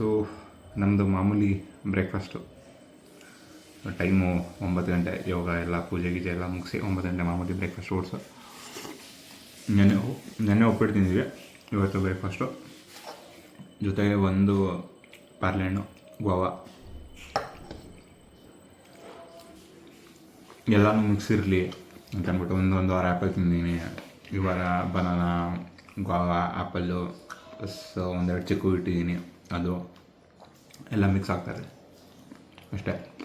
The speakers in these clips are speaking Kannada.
ಸೊ ನಮ್ಮದು ಮಾಮೂಲಿ ಬ್ರೇಕ್ಫಾಸ್ಟು. ಟೈಮು ಒಂಬತ್ತು ಗಂಟೆ, ಯೋಗ ಎಲ್ಲ, ಪೂಜೆ ಗೀಜೆ ಎಲ್ಲ ಮುಗಿಸಿ ಒಂಬತ್ತು ಗಂಟೆ ಮಾಮೂಲಿ ಬ್ರೇಕ್ಫಾಸ್ಟ್ ಓಡಿಸು. ನೆನೆ ನೆನೆ ಒಪ್ಪಿಟ್ಟು ತಿಂದಿದ್ವಿ ಇವತ್ತು ಬ್ರೇಕ್ಫಾಸ್ಟು. ಜೊತೆಗೆ ಒಂದು ಪಾರ್ಲೆಹಣ್ಣು ಗೋವಾ. ಎಲ್ಲನೂ ಮಿಕ್ಸ್ ಇರಲಿ ಅಂತ ಅಂದ್ಬಿಟ್ಟು ಒಂದು ಒಂದು ವಾರ ಆ್ಯಪಲ್ ತಿಂದೀನಿ. ಈ ವಾರ ಬನಾನಾ, ಗೋವಾ ಆ್ಯಪಲ್ಲು ಪ್ಲಸ್ ಒಂದೆರಡು ಚಿಕ್ಕು ಇಟ್ಟಿದ್ದೀನಿ ಅದು. ಎಲ್ಲ ಮಿಕ್ಸ್ ಆಗ್ತದೆ. ಅಷ್ಟೇ.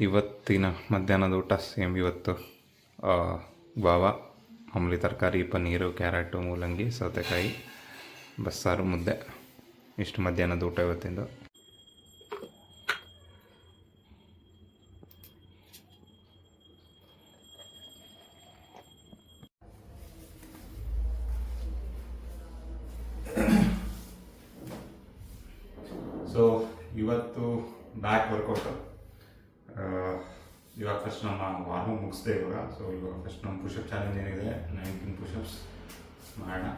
ಇವತ್ತಿನ ಮಧ್ಯಾಹ್ನದ ಊಟ ಸೇಮ್ ಇವತ್ತು. ಬಾವ ಮಾಮೂಲಿ ತರಕಾರಿ, ಪನ್ನೀರು, ಕ್ಯಾರೆಟು, ಮೂಲಂಗಿ, ಸೌತೆಕಾಯಿ, ಬಸ್ಸಾರು, ಮುದ್ದೆ. ಇಷ್ಟು ಮಧ್ಯಾಹ್ನದ ಊಟ ಇವತ್ತಿಂದು. ಸೊ ಇವತ್ತು ಬ್ಯಾಕ್ ವರ್ಕೌಟು ಇವಾಗ ಫಸ್ಟ್ ನಮ್ಮ ವಾರ್ಮ್ ಮುಗಿಸ್ದೆ ಇವಾಗ. ಸೊ ಇವಾಗ ಫಸ್ಟ್ ನಮ್ಮ ಪುಷಪ್ ಚಾಲೆಂಜ್ ಏನಿದೆ? ನೈನ್ಟೀನ್ ಪುಷಪ್ಸ್ ಮಾಡೋಣ.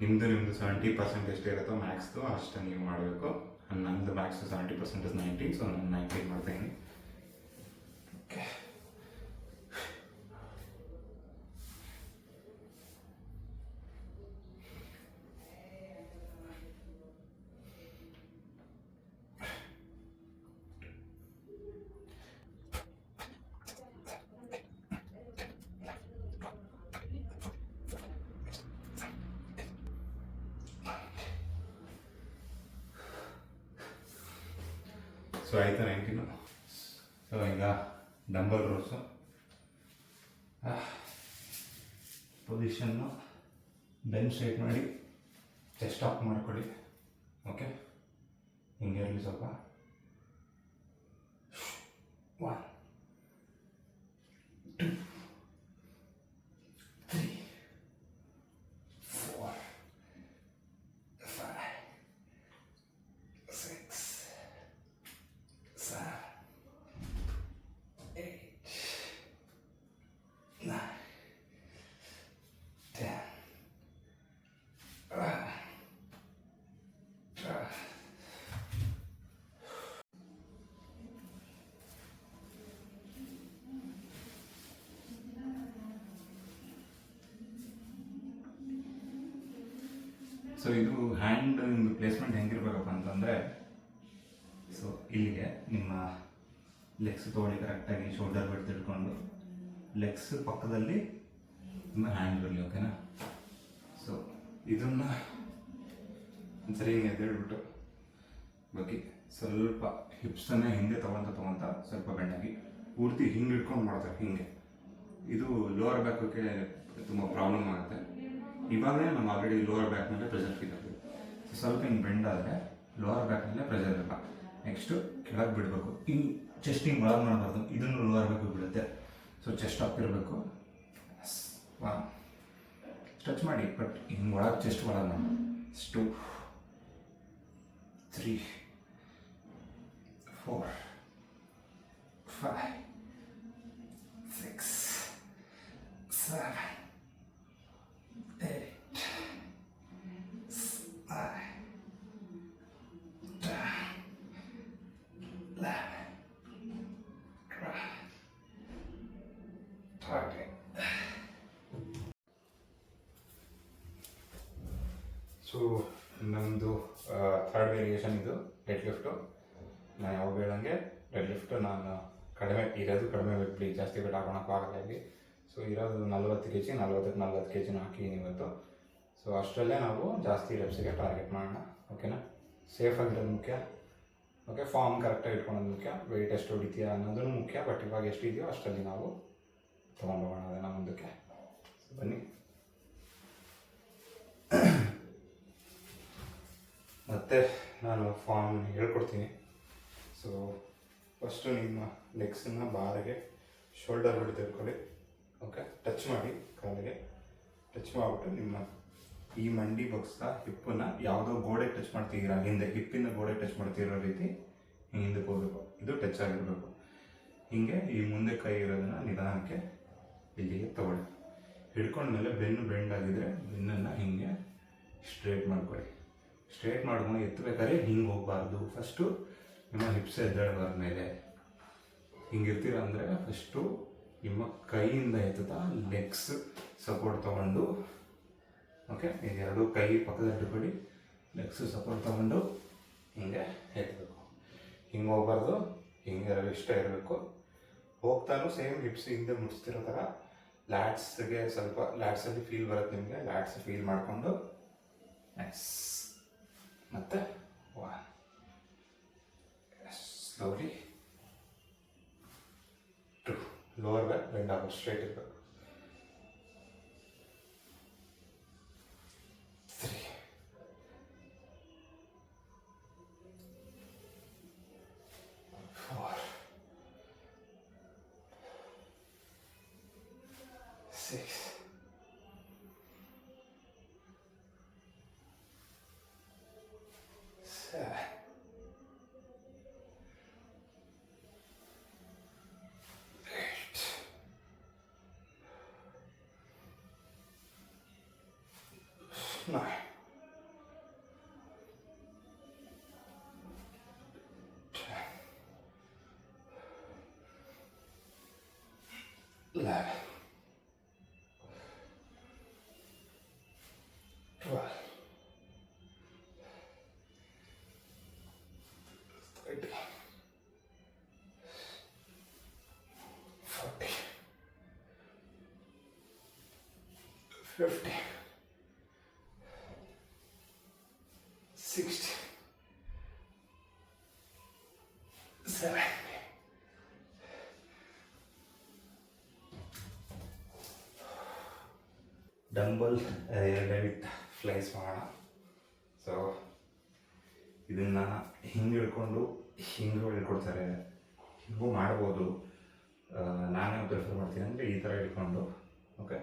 ನಿಮ್ಮದು ನಿಮ್ಮದು ಸೆವೆಂಟಿ ಪರ್ಸೆಂಟ್ ಎಷ್ಟು ಇರುತ್ತೋ ಮ್ಯಾಕ್ಸ್ದು ಅಷ್ಟು ನೀವು ಮಾಡಬೇಕು. ನಂದು max seventy percent is ninety so ನಾನು ನೈಂಟೀನ್ ಮಾಡ್ತಾಯಿದ್ದೀನಿ ಸೊ ಆಯ್ತಾ ನೈನ್ಟೀನು ಸೊ ಈಗ ಡಂಬಲ್ ರೋಸು ಪೊಸಿಷನ್ನು ಬೆನ್ ಸ್ಟ್ರೈಟ್ ಮಾಡಿ ಚೆಸ್ಟ್ ಆಫ್ ಮಾಡ್ಕೊಳ್ಳಿ ಓಕೆ ಹಿಂಗೆ ಇರಲಿ ಸ್ವಲ್ಪ one two three four five six seven, eight, nine, ten, eleven, twelve. So ಇದು ಹ್ಯಾಂಡ್ ಪ್ಲೇಸ್ಮೆಂಟ್ ಹೆಂಗಿರ್ಬೇಕಪ್ಪ ಅಂತಂದರೆ ಸೊ ಇಲ್ಲಿಗೆ ನಿಮ್ಮ ಲೆಗ್ಸ್ ತೊಗೊಳ್ಳಿ ಕರೆಕ್ಟಾಗಿ ಶೋಲ್ಡರ್ ಬಿಟ್ಟು ಇಟ್ಕೊಂಡು ಲೆಗ್ಸ್ ಪಕ್ಕದಲ್ಲಿ ನಿಮ್ಮ ಹ್ಯಾಂಡ್ ಇರಲಿ ಓಕೆನಾ ಸೊ ಇದನ್ನು ಒಂದ್ಸರಿ ಹಿಂಗೆ ಎದ್ದೇಳ್ಬಿಟ್ಟು ಬಗ್ಗೆ ಸ್ವಲ್ಪ ಹಿಪ್ಸನ್ನೇ ಹಿಂದೆ ತೊಗೊಂತ ತೊಗೊಂತ ಸ್ವಲ್ಪ ಬೆಣ್ಣಾಗಿ ಪೂರ್ತಿ ಹಿಂಗೆ ಇಟ್ಕೊಂಡು ಮಾಡ್ತಾರೆ, ಹಿಂಗೆ. ಇದು ಲೋವರ್ ಬ್ಯಾಕಕ್ಕೆ ತುಂಬ ಪ್ರಾಬ್ಲಮ್ ಆಗುತ್ತೆ. ಇವಾಗಲೇ ನಮ್ಮ ಆಲ್ರೆಡಿ ಲೋವರ್ ಬ್ಯಾಕ್ ಮೇಲೆ ಪ್ರೆಷರ್ ಫೀಲ್ ಸೊ ಸ್ವಲ್ಪ ಹಿಂಗೆ ಬೆಂಡ್ ಆದರೆ ಲೋವರ್ ಬ್ಯಾಕ್ ಮೇಲೆ ಪ್ರೆಷರ್ ಇರಲ್ಲ. ನೆಕ್ಸ್ಟು ಕೆಳಗೆ ಬಿಡಬೇಕು. ಹಿಂಗೆ ಚೆಸ್ಟ್ ಹಿಂಗೆ ಒಳಗೆ ಮಾಡಬಾರ್ದು. ಇದನ್ನು ಲೋವರ್ ಬ್ಯಾಕ್ ಬಿಡುತ್ತೆ. ಸೊ ಚೆಸ್ಟ್ ವಾ ಸ್ಟ್ರೆಚ್ ಮಾಡಿ ಬಟ್ ಹಿಂಗೆ ಒಳಗೆ ಚೆಸ್ಟ್ ಒಳಗೆ ಮಾಡಿ. Two three four five so ನಮ್ಮದು ಥರ್ಡ್ ವೇರಿಯೇಷನ್ ಇದು ಡೆಡ್ ಲಿಫ್ಟು ನಾನು ಯಾವಾಗ ಹೇಳಂಗೆ ಡೆಡ್ ಲಿಫ್ಟು ನಾನು ಕಡಿಮೆ, ಇರೋದು ಕಡಿಮೆ ವೆಯ್ಟ್ ಪ್ಲೀಸ್ ಜಾಸ್ತಿ ವೆಯ್ಟ್ ಹಾಕೊಳಕ್ಕೂ ಆಗಲ್ಲ ಇಲ್ಲಿ. ಸೊ ಇರೋದು ನಲ್ವತ್ತು ಕೆ ಜಿ ನಲ್ವತ್ತಕ್ಕೆ ನಲ್ವತ್ತು ಕೆ ಜಿನ ಹಾಕಿದ್ದೀನಿ ಇವತ್ತು. ಸೊ ಅಷ್ಟರಲ್ಲೇ ನಾವು ಜಾಸ್ತಿ ರೆಪ್ಸಿಗೆ ಟಾರ್ಗೆಟ್ ಮಾಡೋಣ ಓಕೆನಾ ಸೇಫಾಗಿರೋದು ಮುಖ್ಯ. ಓಕೆ ಫಾರ್ಮ್ ಕರೆಕ್ಟಾಗಿ ಇಟ್ಕೊಳೋದು ಮುಖ್ಯ. ವೆಯ್ಟ್ ಎಷ್ಟು ಹೊಡಿತೀಯ ಅನ್ನೋದು ಮುಖ್ಯ ಬಟ್ ಇವಾಗ ಎಷ್ಟು ಇದೆಯೋ ಅಷ್ಟರಲ್ಲಿ ನಾವು ತೊಗೊಂಡೋಗೋಣ ಅದನ್ನು ಮುಂದಕ್ಕೆ. ಬನ್ನಿ. ಮತ್ತೆ ನಾನು ಫಾರ್ಮ್ ಹೇಳ್ಕೊಡ್ತೀನಿ. ಸೊ ಫಸ್ಟು ನಿಮ್ಮ ಲೆಗ್ಸನ್ನು ಬಾರಿಗೆ ಶೋಲ್ಡರ್ ಬಿಟ್ಟು ತಿಳ್ಕೊಳ್ಳಿ. ಓಕೆ ಟಚ್ ಮಾಡಿ ಕಾಲಿಗೆ. ಟಚ್ ಮಾಡಿಬಿಟ್ಟು ನಿಮ್ಮ ಈ ಮಂಡಿ ಬಗ್ಸ್ದ ಹಿಪ್ಪನ್ನ ಯಾವುದೋ ಗೋಡೆ ಟಚ್ ಮಾಡ್ತಿದ್ದೀರಾ, ಹಿಂದೆ ಹಿಪ್ಪಿನ ಗೋಡೆ ಟಚ್ ಮಾಡ್ತಿರೋ ರೀತಿ ಹಿಂದಕ್ಕೆ ಹೋಗಬೇಕು. ಇದು ಟಚ್ ಆಗಿರಬೇಕು. ಹೀಗೆ ಈ ಮುಂದೆ ಕೈ ಇರೋದನ್ನ ನಿಧಾನಕ್ಕೆ ಇಲ್ಲಿಗೆ ತಗೊಳ್ಳಿ. ಹಿಡ್ಕೊಂಡ್ಮೇಲೆ ಬೆನ್ನು ಬೆಂಡ್ ಆಗಿದ್ರೆ ಬೆನ್ನನ್ನು ಹಿಂಗೆ ಸ್ಟ್ರೇಟ್ ಮಾಡ್ಕೊಳ್ಳಿ. ಸ್ಟ್ರೇಟ್ ಮಾಡ್ಕೊಂಡು ಎತ್ತಬೇಕಾದ್ರೆ ಹಿಂಗೆ ಹೋಗಬಾರ್ದು. ಫಸ್ಟು ನಿಮ್ಮ ಹಿಪ್ಸ್ ಎದ್ದೇಳ್ಬಾರ್ದು ಮೇಲೆ ಹಿಂಗಿರ್ತೀರ ಅಂದರೆ ಫಸ್ಟು ನಿಮ್ಮ ಕೈಯಿಂದ ಎತ್ತುತ್ತಾ ಲೆಗ್ಸ್ ಸಪೋರ್ಟ್ ತೊಗೊಂಡು ಓಕೆ ಇದೆರಡು ಕೈ ಪಕ್ಕದಲ್ಲಿ ಇಟ್ಕೊಳ್ಳಿ ಲೆಗ್ಸ್ ಸಪೋರ್ಟ್ ತೊಗೊಂಡು ಹಿಂಗೆ ಎತ್ತಬೇಕು ಹಿಂಗೆ ಹೋಗ್ಬಾರ್ದು, ಹಿಂಗೆ ಇಷ್ಟ ಇರಬೇಕು. ಹೋಗ್ತಾನು ಸೇಮ್ ಹಿಪ್ಸ್ ಹಿಂದೆ ಮುಡಿಸ್ತಿರೋ ಥರ ಲ್ಯಾಟ್ಸ್ಗೆ ಸ್ವಲ್ಪ ಲ್ಯಾಟ್ಸಲ್ಲಿ ಫೀಲ್ ಬರುತ್ತೆ ನಿಮಗೆ ಲ್ಯಾಟ್ಸ್ ಫೀಲ್ ಮಾಡಿಕೊಂಡು ಎಸ್ ಮತ್ತೆ? One slowly two lower back bend ಆಗೋ ಸ್ಟ್ರೈಟ್ ಇರಬೇಕು three Forty. Fifty. Sixty. 70. Dumbbell ಡೈವಿಟ್ flies ಮಾಡೋಣ. ಸೊ ಇದನ್ನು ಹಿಂಗೆ ಹಿಡ್ಕೊಂಡು, ಹಿಂಗೂ ಹೇಳ್ಕೊಡ್ತಾರೆ ಹಿಂಗೂ ಮಾಡ್ಬೋದು. ನಾನೇ ಪ್ರಿಫರ್ ಮಾಡ್ತೀನಿ ಅಂದರೆ ಈ ಥರ ಹಿಡ್ಕೊಂಡು. ಓಕೆ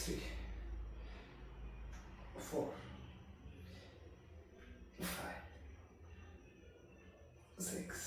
ತ್ರೀ ಫೋರ್ ಸಿಕ್ಸ್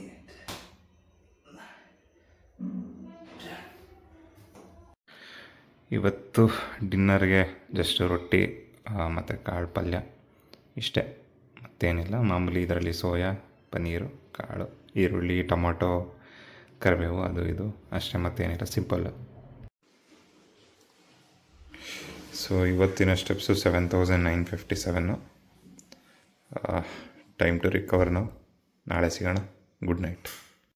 ಇವತ್ತು ಡಿನ್ನರ್ಗೆ ಜಸ್ಟ್ ರೊಟ್ಟಿ ಮತ್ತು ಕಾಳು ಪಲ್ಯ ಇಷ್ಟೇ. ಮತ್ತೇನಿಲ್ಲ, ಮಾಮೂಲಿ ಇದರಲ್ಲಿ ಸೋಯಾ, ಪನ್ನೀರು, ಕಾಳು, ಈರುಳ್ಳಿ, ಟೊಮೊಟೊ, ಕರಿಬೇವು, ಅದು ಇದು. ಅಷ್ಟೇ, ಮತ್ತೇನಿಲ್ಲ ಸಿಂಪಲ್ಲು ಸೊ ಇವತ್ತಿನ steps seven thousand nine fifty seven time to recover ನಾಳೆ ಸಿಗೋಣ. Good night